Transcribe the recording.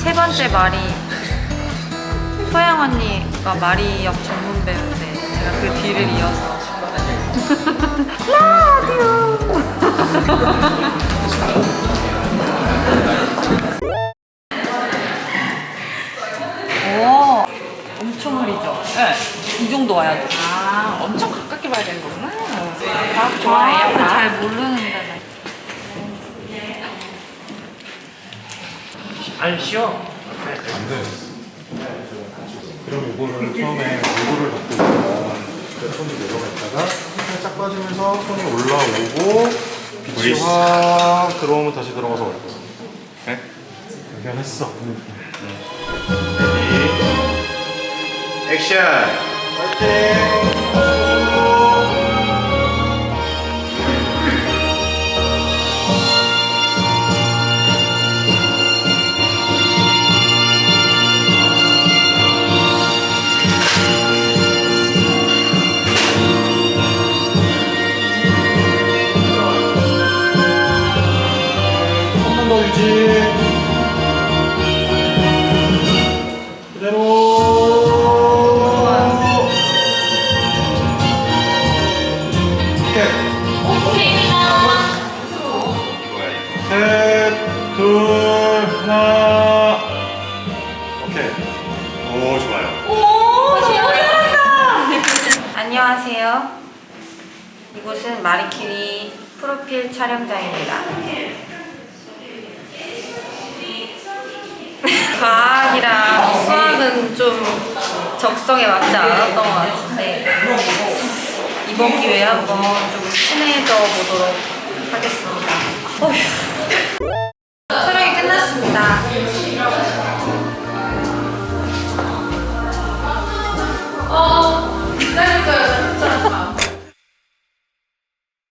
세 번째 말이 소영 언니가 말이 역 전문 배우인데 제가 그 뒤를 이어서 라디오 오 엄청 흐리죠? 네. 이 정도 와야 돼. 아, 엄청 가깝게 봐야 되는 거구나. 과학 아, 좋아해요? 잘 모르는데. 아니 쉬어. 안 돼. 그럼 이거를 처음에 얼굴을 잡고 있다가 손이 내려가 있다가 살짝 빠지면서 손이 올라오고 빛이. 확 들어오면 다시 들어가서 올 거야. 네? 그냥 했어. 레디. 액션. 파이팅! 유지. 그대로. 오케이. 이거야 이거. 셋, 둘, 하나. 오케이. 오 좋아요. 안녕하세요. 이곳은 마리키리 프로필 촬영장입니다. 좀 적성에 맞지 않았던 것 같은데 이번 기회에 한번 좀 친해져 보도록 하겠습니다. 어휴.